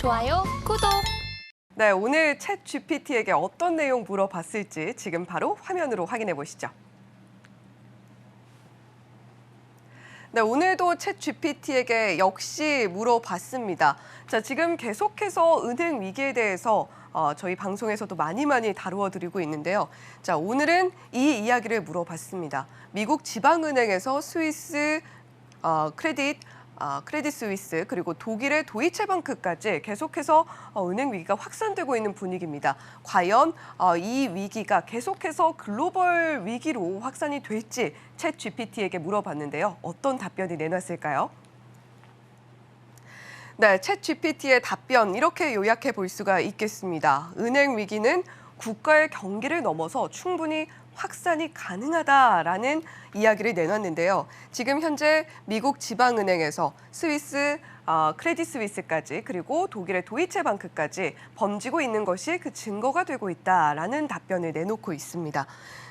좋아요, 구독. 네, 오늘 챗 GPT에게 어떤 내용 물어봤을지 지금 바로 화면으로 확인해 보시죠. 네, 오늘도 챗 GPT에게 역시 물어봤습니다. 자, 지금 계속해서 은행 위기에 대해서 어, 저희 방송에서도 많이 많이 다루어 드리고 있는데요. 자, 오늘은 이 이야기를 물어봤습니다. 미국 지방은행에서 스위스 어, 크레딧 아, 크레딧 스위스 그리고 독일의 도이체방크까지 계속해서 어, 은행 위기가 확산되고 있는 분위기입니다. 과연 어, 이 위기가 계속해서 글로벌 위기로 확산이 될지 챗 GPT에게 물어봤는데요. 어떤 답변이 내놨을까요? 네, 챗 GPT의 답변 이렇게 요약해 볼 수가 있겠습니다. 은행 위기는 국가의 경기를 넘어서 충분히 확산이 가능하다라는 이야기를 내놨는데요. 지금 현재 미국 지방은행에서 스위스 어, 크레딧 스위스까지 그리고 독일의 도이체방크까지 번지고 있는 것이 그 증거가 되고 있다라는 답변을 내놓고 있습니다.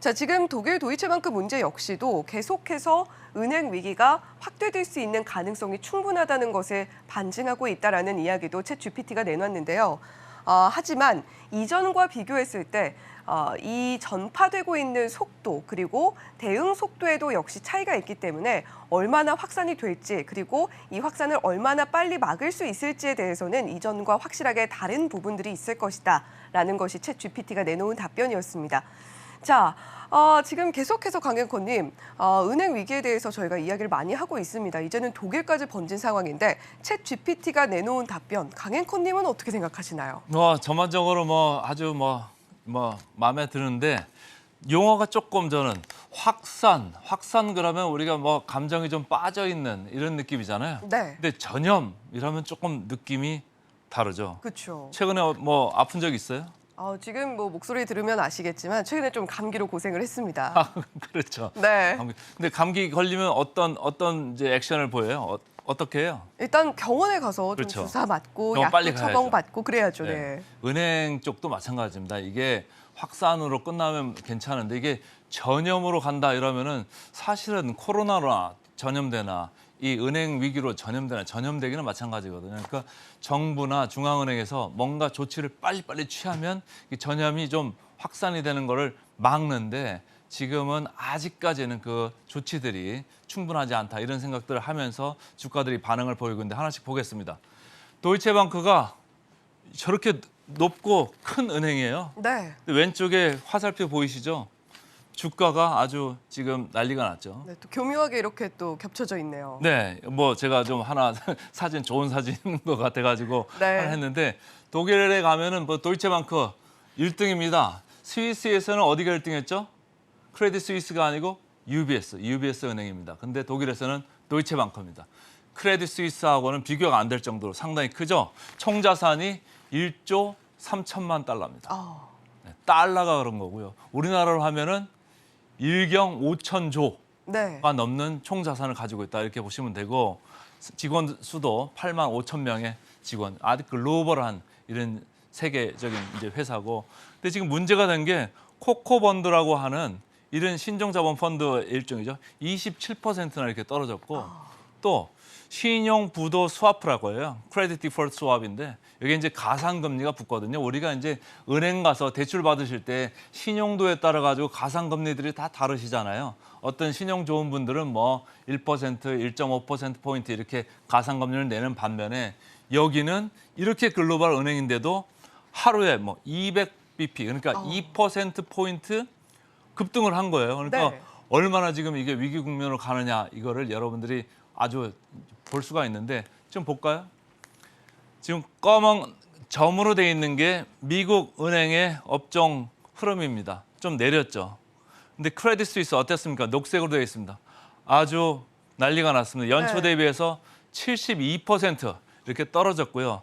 자, 지금 독일 도이체방크 문제 역시도 계속해서 은행 위기가 확대될 수 있는 가능성이 충분하다는 것을 반증하고 있다라는 이야기도 챗 GPT가 내놨는데요. 어, 하지만 이전과 비교했을 때 어, 이 전파되고 있는 속도 그리고 대응 속도에도 역시 차이가 있기 때문에 얼마나 확산이 될지 그리고 이 확산을 얼마나 빨리 막을 수 있을지에 대해서는 이전과 확실하게 다른 부분들이 있을 것이다라는 것이 챗 GPT가 내놓은 답변이었습니다. 자, 어, 지금 계속해서 강현코님 어, 은행 위기에 대해서 저희가 이야기를 많이 하고 있습니다. 이제는 독일까지 번진 상황인데 챗 GPT가 내놓은 답변 강현코님은 어떻게 생각하시나요? 뭐 전반적으로 뭐 아주 뭐 뭐 마음에 드는데 용어가 조금 저는 확산, 확산 그러면 우리가 뭐 감정이 좀 빠져 있는 이런 느낌이잖아요. 네, 근데 전염이라면 조금 느낌이 다르죠. 그렇죠. 최근에 뭐 아픈 적 있어요? 어, 지금 뭐 목소리 들으면 아시겠지만 최근에 좀 감기로 고생을 했습니다. 아, 그렇죠. 네, 감기. 근데 감기 걸리면 어떤 어떤 이제 액션을 보여요? 어, 어떻게 해요? 일단 병원에 가서 좀 그렇죠. 주사 맞고 병원 약도 가야죠. 처방 받고 그래야죠. 네. 네. 은행 쪽도 마찬가지입니다. 이게 확산으로 끝나면 괜찮은데 이게 전염으로 간다 이러면은 사실은 코로나나 전염되나 이 은행 위기로 전염되나 전염되기는 마찬가지거든요. 그러니까 정부나 중앙은행에서 뭔가 조치를 빨리빨리 취하면 이 전염이 좀 확산이 되는 거를 막는데 지금은 아직까지는 그 조치들이 충분하지 않다 이런 생각들을 하면서 주가들이 반응을 보이고 있는데 하나씩 보겠습니다. 도이체방크가 저렇게 높고 큰 은행이에요. 네. 왼쪽에 화살표 보이시죠? 주가가 아주 지금 난리가 났죠. 네, 또 교묘하게 이렇게 또 겹쳐져 있네요. 네, 뭐 제가 좀 하나 사진 좋은 사진인 것 같아가지고 네. 하나 했는데 독일에 가면은 뭐 도이체방크 1등입니다. 스위스에서는 어디가 1등했죠? 크레딧 스위스가 아니고 UBS, UBS 은행입니다. 근데 독일에서는 도이체방크입니다. 크레딧 스위스하고는 비교가 안 될 정도로 상당히 크죠. 총 자산이 1조 3천만 달러입니다. 아, 네, 달러가 그런 거고요. 우리나라로 하면은 1경 5천 조가 네. 넘는 총 자산을 가지고 있다 이렇게 보시면 되고 직원 수도 8만 5천 명의 직원 아주 글로벌한 이런 세계적인 이제 회사고 근데 지금 문제가 된 게 코코펀드라고 하는 이런 신종자본 펀드 일종이죠. 27%나 이렇게 떨어졌고 또 신용 부도 스와프라고 해요. 크레딧 디폴트 스왑인데 여기 이제 가상 금리가 붙거든요. 우리가 이제 은행 가서 대출 받으실 때 신용도에 따라 가지고 가상 금리들이 다 다르시잖아요. 어떤 신용 좋은 분들은 뭐 1%, 1.5% 포인트 이렇게 가상 금리를 내는 반면에 여기는 이렇게 글로벌 은행인데도 하루에 뭐 200bp 그러니까 어. 2% 포인트 급등을 한 거예요. 그러니까 네. 얼마나 지금 이게 위기 국면으로 가느냐 이거를 여러분들이 아주 볼 수가 있는데 좀 볼까요? 지금 검은 점으로 돼 있는 게 미국 은행의 업종 흐름입니다. 좀 내렸죠. 근데 크레딧 스위스 어땠습니까? 녹색으로 되어 있습니다. 아주 난리가 났습니다. 연초 네. 대비해서 72% 이렇게 떨어졌고요.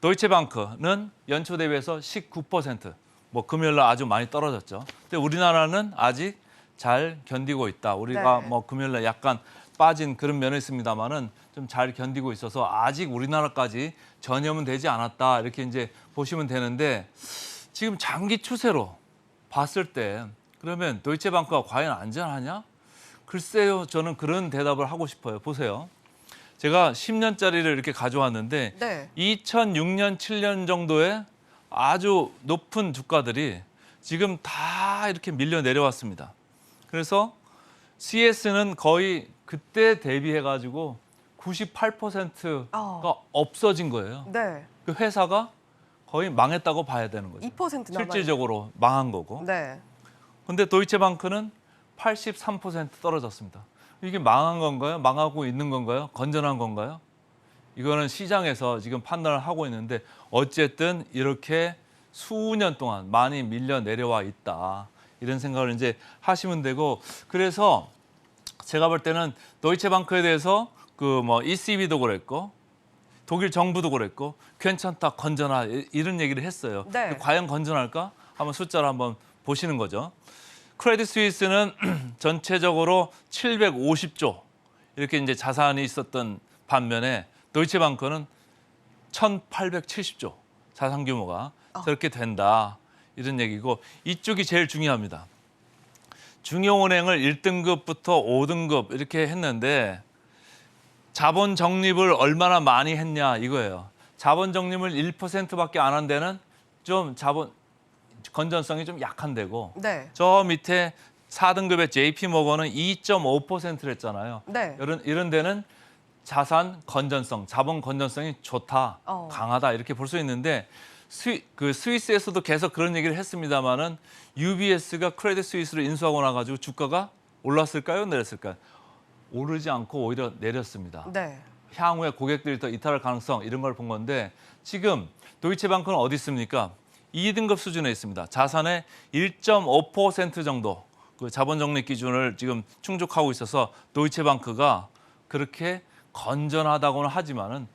도이체방크는 연초 대비해서 19%. 뭐 금요일 날 아주 많이 떨어졌죠. 근데 우리나라는 아직 잘 견디고 있다. 우리가 네. 뭐 금요일 날 약간 빠진 그런 면이 있습니다만은 좀 잘 견디고 있어서 아직 우리나라까지 전염은 되지 않았다. 이렇게 이제 보시면 되는데 지금 장기 추세로 봤을 때 그러면 도이체방크가 과연 안전하냐? 글쎄요. 저는 그런 대답을 하고 싶어요. 보세요. 제가 10년짜리를 이렇게 가져왔는데 네. 2006년, 7년 정도에 아주 높은 주가들이 지금 다 이렇게 밀려 내려왔습니다. 그래서 CS는 거의 그때 대비해 가지고 98%가 어. 없어진 거예요. 네. 그 회사가 거의 망했다고 봐야 되는 거죠. 2% 남아요. 실질적으로 망한 거고. 네. 근데 도이체방크는 83% 떨어졌습니다. 이게 망한 건가요? 망하고 있는 건가요? 건전한 건가요? 이거는 시장에서 지금 판단을 하고 있는데 어쨌든 이렇게 수년 동안 많이 밀려 내려와 있다. 이런 생각을 이제 하시면 되고 그래서 제가 볼 때는 도이체방크에 대해서 그 뭐 ECB도 그랬고 독일 정부도 그랬고 괜찮다 건전하 이- 이런 얘기를 했어요. 네. 과연 건전할까? 한번 숫자를 한번 보시는 거죠. 크레딧 스위스는 전체적으로 750조 이렇게 이제 자산이 있었던 반면에 도이체방크는 1,870조 자산 규모가 저렇게 된다 이런 얘기고 이쪽이 제일 중요합니다. 중요은행을 1등급부터 5등급 이렇게 했는데 자본 적립을 얼마나 많이 했냐 이거예요. 자본 적립을 1%밖에 안 한 데는 좀 자본 건전성이 좀 약한 데고 네. 저 밑에 4등급의 JP 모건은 2.5%를 했잖아요. 네. 이런 이런 데는 자산 건전성, 자본 건전성이 좋다, 어. 강하다 이렇게 볼 수 있는데 스위, 그 스위스에서도 계속 그런 얘기를 했습니다마는 UBS가 크레딧 스위스를 인수하고 나가지고 주가가 올랐을까요, 내렸을까요? 오르지 않고 오히려 내렸습니다. 네. 향후에 고객들이 더 이탈할 가능성 이런 걸 본 건데 지금 도이체방크는 어디 있습니까? 2등급 수준에 있습니다. 자산의 1.5% 정도 그 자본 적립 기준을 지금 충족하고 있어서 도이체방크가 그렇게 건전하다고는 하지만은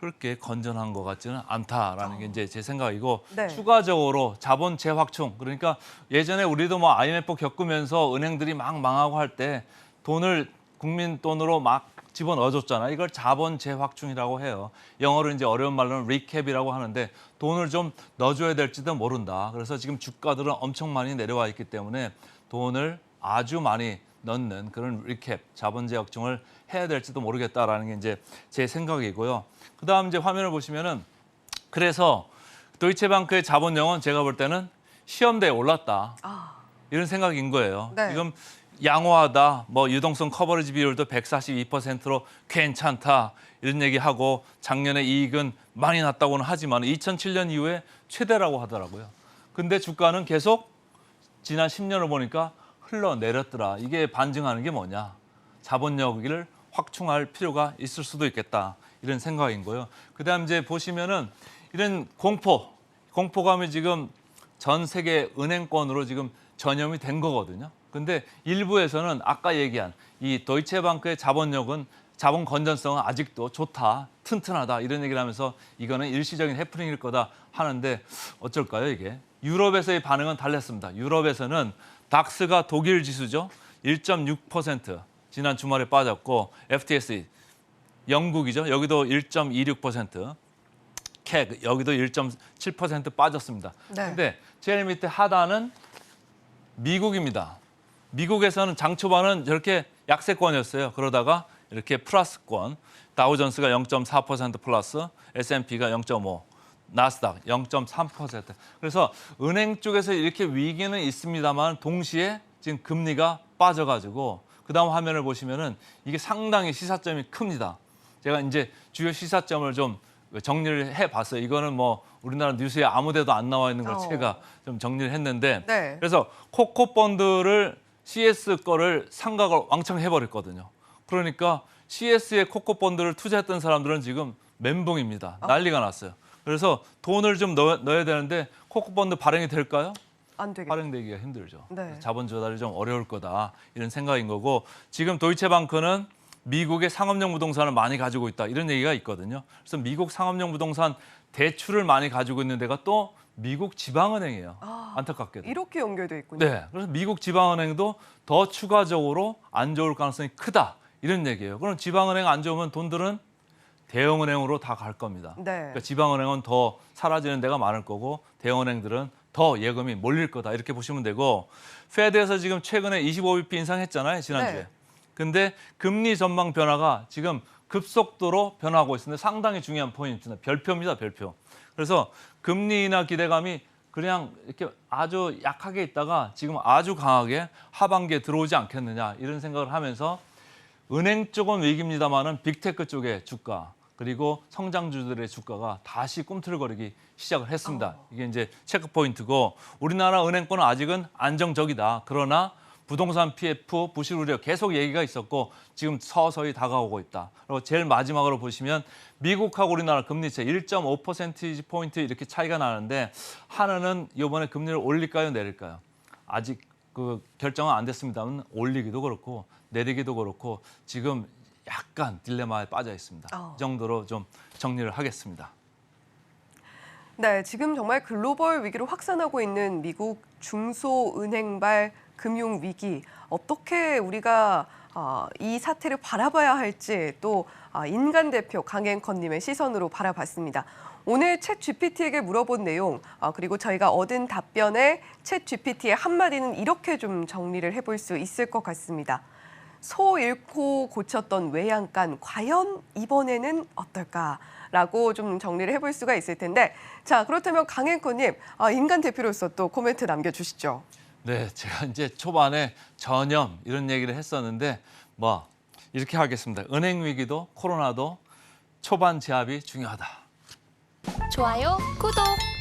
그렇게 건전한 것 같지는 않다라는 게 이제 제 생각이고 네. 추가적으로 자본 재확충 그러니까 예전에 우리도 뭐 IMF 겪으면서 은행들이 막 망하고 할 때 돈을 국민 돈으로 막 집어 넣어줬잖아요. 이걸 자본 재확충이라고 해요. 영어로 이제 어려운 말로는 리캡이라고 하는데 돈을 좀 넣어줘야 될지도 모른다. 그래서 지금 주가들은 엄청 많이 내려와 있기 때문에 돈을 아주 많이 넣는 그런 리캡 자본 재확충을 해야 될지도 모르겠다라는 게 이제 제 생각이고요. 그다음 이제 화면을 보시면은 그래서 도이체방크의 자본력은 제가 볼 때는 시험대에 올랐다. 아. 이런 생각인 거예요. 네. 지금 양호하다, 뭐 유동성 커버리지 비율도 142%로 괜찮다 이런 얘기하고 작년에 이익은 많이 났다고는 하지만 2007년 이후에 최대라고 하더라고요. 근데 주가는 계속 지난 10년을 보니까 흘러내렸더라. 이게 반증하는 게 뭐냐? 자본력을 확충할 필요가 있을 수도 있겠다. 이런 생각인 거예요. 그다음 이제 보시면은 이런 공포, 공포감이 지금 전 세계 은행권으로 지금 전염이 된 거거든요. 근데 일부에서는 아까 얘기한 이 도이체방크의 자본력은 자본 건전성은 아직도 좋다, 튼튼하다 이런 얘기를 하면서 이거는 일시적인 해프닝일 거다 하는데 어쩔까요 이게? 유럽에서의 반응은 달랐습니다. 유럽에서는 닥스가 독일 지수죠. 1.6% 지난 주말에 빠졌고 FTSE 영국이죠. 여기도 1.26%. 캡 여기도 1.7% 빠졌습니다. 네. 근데 제일 밑에 하단은 미국입니다. 미국에서는 장 초반은 저렇게 약세권이었어요. 그러다가 이렇게 플러스권, 다우존스가 0.4% 플러스, S&P가 0.5, 나스닥 0.3%. 그래서 은행 쪽에서 이렇게 위기는 있습니다만 동시에 지금 금리가 빠져가지고 그 다음 화면을 보시면은 이게 상당히 시사점이 큽니다. 제가 이제 주요 시사점을 좀 정리를 해봤어요. 이거는 뭐 우리나라 뉴스에 아무데도 안 나와 있는 걸 어. 제가 좀 정리를 했는데 네. 그래서 코코 펀드를 CS 거를 상각을 왕창 해버렸거든요. 그러니까 CS에 코코 펀드를 투자했던 사람들은 지금 멘붕입니다. 난리가 났어요. 그래서 돈을 좀 넣어, 넣어야 되는데 코코 펀드 발행이 될까요? 안 되겠. 발행되기가 힘들죠. 네. 자본 조달이 좀 어려울 거다 이런 생각인 거고 지금 도이체방크는 미국의 상업용 부동산을 많이 가지고 있다 이런 얘기가 있거든요. 그래서 미국 상업용 부동산 대출을 많이 가지고 있는 데가 또 미국 지방은행이에요. 아, 안타깝게도. 이렇게 연결돼 있군요. 네. 그래서 미국 지방은행도 더 추가적으로 안 좋을 가능성이 크다 이런 얘기예요. 그럼 지방은행 안 좋으면 돈들은 대형은행으로 다 갈 겁니다. 네. 그러니까 지방은행은 더 사라지는 데가 많을 거고 대형은행들은 더 예금이 몰릴 거다 이렇게 보시면 되고 페드에서 지금 최근에 25bp 인상했잖아요 지난주에. 네. 근데 금리 전망 변화가 지금 급속도로 변하고 있는데 상당히 중요한 포인트는 별표입니다, 별표. 그래서 금리 인하 기대감이 그냥 이렇게 아주 약하게 있다가 지금 아주 강하게 하반기에 들어오지 않겠느냐 이런 생각을 하면서 은행 쪽은 위기입니다만은 빅테크 쪽의 주가 그리고 성장주들의 주가가 다시 꿈틀거리기 시작을 했습니다. 이게 이제 체크 포인트고 우리나라 은행권은 아직은 안정적이다. 그러나 부동산 PF 부실 우려 계속 얘기가 있었고 지금 서서히 다가오고 있다. 그리고 제일 마지막으로 보시면 미국하고 우리나라 금리 차 1.5% 포인트 이렇게 차이가 나는데 하나는 이번에 금리를 올릴까요, 내릴까요? 아직 그 결정은 안 됐습니다만 올리기도 그렇고 내리기도 그렇고 지금 약간 딜레마에 빠져 있습니다. 어. 이 정도로 좀 정리를 하겠습니다. 네, 지금 정말 글로벌 위기로 확산하고 있는 미국 중소은행발 금융 위기 어떻게 우리가 어, 이 사태를 바라봐야 할지 또 아, 인간 대표 강행컨님의 시선으로 바라봤습니다. 오늘 챗 GPT에게 물어본 내용 아, 그리고 저희가 얻은 답변에 챗 GPT의 한마디는 이렇게 좀 정리를 해볼 수 있을 것 같습니다. 소 잃고 고쳤던 외양간 과연 이번에는 어떨까 라고 좀 정리를 해볼 수가 있을 텐데 자 그렇다면 강행커님 아, 인간 대표로서 또 코멘트 남겨주시죠. 네, 제가 이제 초반에 전염 이런 얘기를 했었는데 뭐 이렇게 하겠습니다. 은행 위기도 코로나도 초반 제압이 중요하다. 좋아요, 구독.